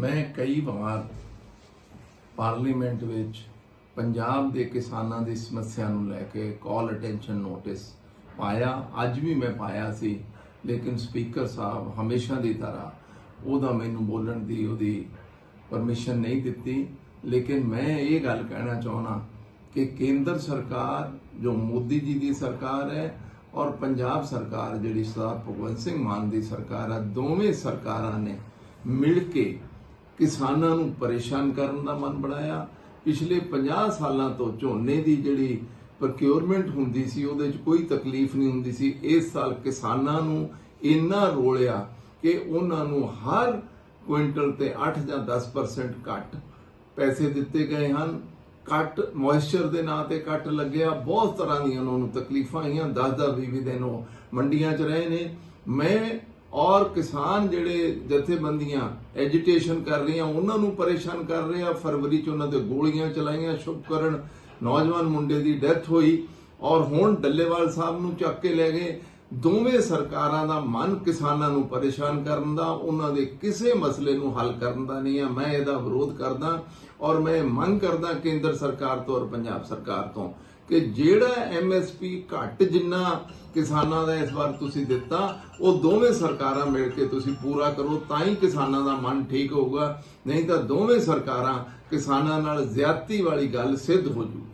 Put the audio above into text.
ਮੈਂ ਕਈ ਵਾਰ ਪਾਰਲੀਮੈਂਟ ਵਿੱਚ ਪੰਜਾਬ ਦੇ ਕਿਸਾਨਾਂ ਦੀ ਸਮੱਸਿਆ ਨੂੰ ਲੈ ਕੇ ਕਾਲ ਅਟੈਂਸ਼ਨ ਨੋਟਿਸ ਪਾਇਆ। ਅੱਜ ਵੀ ਮੈਂ ਪਾਇਆ ਸੀ, ਲੇਕਿਨ ਸਪੀਕਰ ਸਾਹਿਬ ਹਮੇਸ਼ਾ ਦੀ ਤਰ੍ਹਾਂ ਉਹਦਾ ਮੈਨੂੰ ਬੋਲਣ ਦੀ ਉਹਦੀ ਪਰਮਿਸ਼ਨ ਨਹੀਂ ਦਿੱਤੀ। ਲੇਕਿਨ ਮੈਂ ਇਹ ਗੱਲ ਕਹਿਣਾ ਚਾਹਣਾ ਕਿ ਕੇਂਦਰ ਸਰਕਾਰ, ਜੋ ਮੋਦੀ ਜੀ ਦੀ ਸਰਕਾਰ ਹੈ ਔਰ ਪੰਜਾਬ ਸਰਕਾਰ ਜਿਹੜੀ ਸਰਦਾਰ ਭਗਵੰਤ ਸਿੰਘ ਮਾਨ ਦੀ ਸਰਕਾਰ ਹੈ, ਦੋਵੇਂ ਸਰਕਾਰਾਂ ਨੇ ਮਿਲ ਕੇ ਕਿਸਾਨਾਂ ਨੂੰ ਪਰੇਸ਼ਾਨ ਕਰਨ ਦਾ ਮਨ ਬਣਾਇਆ। ਪਿਛਲੇ 50 ਸਾਲਾਂ ਤੋਂ ਝੋਨੇ ਦੀ ਜਿਹੜੀ ਪ੍ਰੋਕਿਉਰਮੈਂਟ ਹੁੰਦੀ ਸੀ, ਉਹਦੇ 'ਚ ਕੋਈ ਤਕਲੀਫ ਨਹੀਂ ਹੁੰਦੀ ਸੀ। ਇਸ ਸਾਲ ਕਿਸਾਨਾਂ ਨੂੰ ਇੰਨਾ ਰੋਲਿਆ ਕਿ ਉਹਨਾਂ ਨੂੰ ਹਰ ਕੁਇੰਟਲ ਤੇ 8 ਜਾਂ 10% ਘੱਟ ਪੈਸੇ ਦਿੱਤੇ ਗਏ ਹਨ। ਕੱਟ ਮੋਇਸਚਰ ਦੇ ਨਾਂ ਤੇ ਕੱਟ ਲੱਗਿਆ। ਬਹੁਤ ਤਰ੍ਹਾਂ ਦੀਆਂ ਉਹਨਾਂ ਨੂੰ ਤਕਲੀਫਾਂ ਆਈਆਂ। 10-10 20 ਦਿਨ ਉਹ ਮੰਡੀਆਂ 'ਚ ਰਹੇ ਨੇ। ਮੈਂ ਔਰ ਕਿਸਾਨ ਜਿਹੜੇ ਜਥੇਬੰਦੀਆਂ ਐਜੀਟੇਸ਼ਨ ਕਰ ਰਹੀਆਂ, ਉਹਨਾਂ ਨੂੰ ਪਰੇਸ਼ਾਨ ਕਰ ਰਹੇ ਆ। ਫਰਵਰੀ 'ਚ ਉਹਨਾਂ 'ਤੇ ਗੋਲੀਆਂ ਚਲਾਈਆਂ ਸ਼ੁਭਕਰਨ ਨੌਜਵਾਨ ਮੁੰਡੇ ਦੀ ਡੈਥ ਹੋਈ ਔਰ ਹੁਣ ਡੱਲੇਵਾਲ ਸਾਹਿਬ ਨੂੰ ਚੱਕ ਕੇ ਲੈ ਗਏ। ਦੋਵੇਂ ਸਰਕਾਰਾਂ ਦਾ ਮਨ ਕਿਸਾਨਾਂ ਨੂੰ ਪਰੇਸ਼ਾਨ ਕਰਨ ਦਾ, ਉਹਨਾਂ ਦੇ ਕਿਸੇ ਮਸਲੇ ਨੂੰ ਹੱਲ ਕਰਨ ਦਾ ਨਹੀਂ ਹੈ। ਮੈਂ ਇਹਦਾ ਵਿਰੋਧ ਕਰਦਾ ਔਰ ਮੈਂ ਮੰਗ ਕਰਦਾ ਕੇਂਦਰ ਸਰਕਾਰ ਤੋਂ ਔਰ ਪੰਜਾਬ ਸਰਕਾਰ ਤੋਂ ਕਿ ਜਿਹੜਾ ਐਮਐਸਪੀ ਘੱਟ ਜਿੰਨਾ ਕਿਸਾਨਾਂ ਦਾ ਇਸ ਵਾਰ ਤੁਸੀਂ ਦਿੱਤਾ, ਉਹ ਦੋਵੇਂ ਸਰਕਾਰਾਂ ਮਿਲ ਕੇ ਤੁਸੀਂ ਪੂਰਾ ਕਰੋ, ਤਾਂ ਹੀ ਕਿਸਾਨਾਂ ਦਾ ਮਨ ਠੀਕ ਹੋਊਗਾ। ਨਹੀਂ ਤਾਂ ਦੋਵੇਂ ਸਰਕਾਰਾਂ ਕਿਸਾਨਾਂ ਨਾਲ ਜ਼ਿਆਦਤੀ ਵਾਲੀ ਗੱਲ ਸਿੱਧ ਹੋ ਜੂਗੀ।